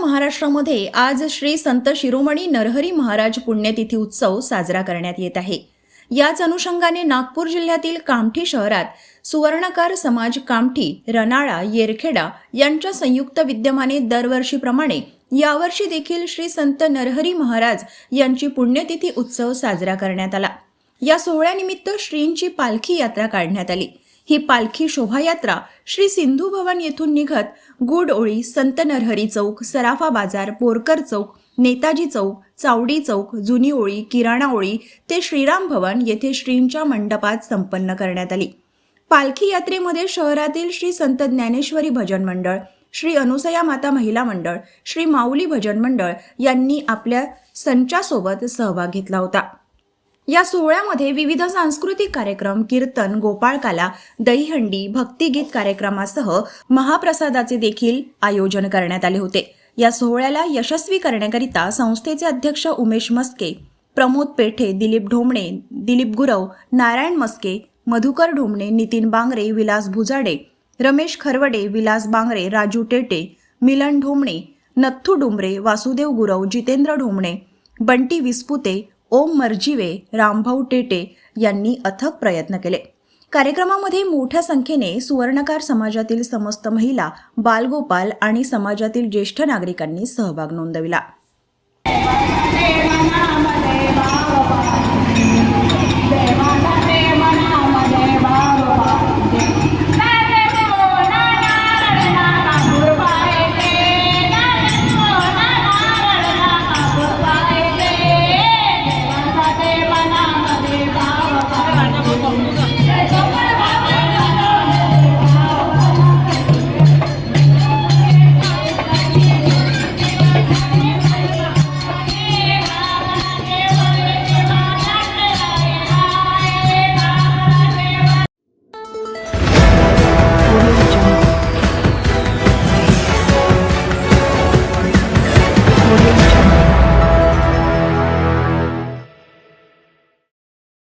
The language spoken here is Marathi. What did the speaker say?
महाराष्ट्रामध्ये आज श्री संत शिरोमणी नरहरी महाराज पुण्यतिथी उत्सव साजरा करण्यात येत आहे. याच अनुषंगाने नागपूर जिल्ह्यातील कामठी शहरात सुवर्णकार समाज कामठी रनाळा येरखेडा यांच्या संयुक्त विद्यमाने दरवर्षीप्रमाणे यावर्षी देखील श्री संत नरहरी महाराज यांची पुण्यतिथी उत्सव साजरा करण्यात आला. या सोहळ्यानिमित्त श्रींची पालखी यात्रा काढण्यात आली. ही पालखी शोभायात्रा श्री सिंधू भवन येथून निघत गुड ओळी संत नरहरी चौक सराफा बाजार बोरकर चौक नेताजी चौक चावडी चौक जुनी ओळी किराणा ओळी ते श्रीराम भवन येथे श्रींच्या मंडपात संपन्न करण्यात आली. पालखी यात्रेमध्ये शहरातील श्री संत ज्ञानेश्वरी भजन मंडळ श्री अनुसया माता महिला मंडळ श्री माऊली भजन मंडळ यांनी आपल्या संचासोबत सहभाग घेतला होता. या सोहळ्यामध्ये विविध सांस्कृतिक कार्यक्रम कीर्तन गोपाळकाला दहीहंडी भक्तिगीत कार्यक्रमासह महाप्रसादाचे देखील आयोजन करण्यात आले होते. या सोहळ्याला यशस्वी करण्याकरिता संस्थेचे अध्यक्ष उमेश मस्के प्रमोद पेठे दिलीप ढोमणे दिलीप गुरव नारायण मस्के मधुकर ढोमणे नितीन बांगरे विलास भुजाडे रमेश खरवडे विलास बांगरे राजू टेटे मिलन ढोमणे नथ्थू डुमरे वासुदेव गुरव जितेंद्र ढोमणे बंटी विस्पुते ओम मर्जिवे रामभाऊ टेटे यांनी अथक प्रयत्न केले. कार्यक्रमामध्ये मोठ्या संख्येने सुवर्णकार समाजातील समस्त महिला बालगोपाल आणि समाजातील ज्येष्ठ नागरिकांनी सहभाग नोंदविला.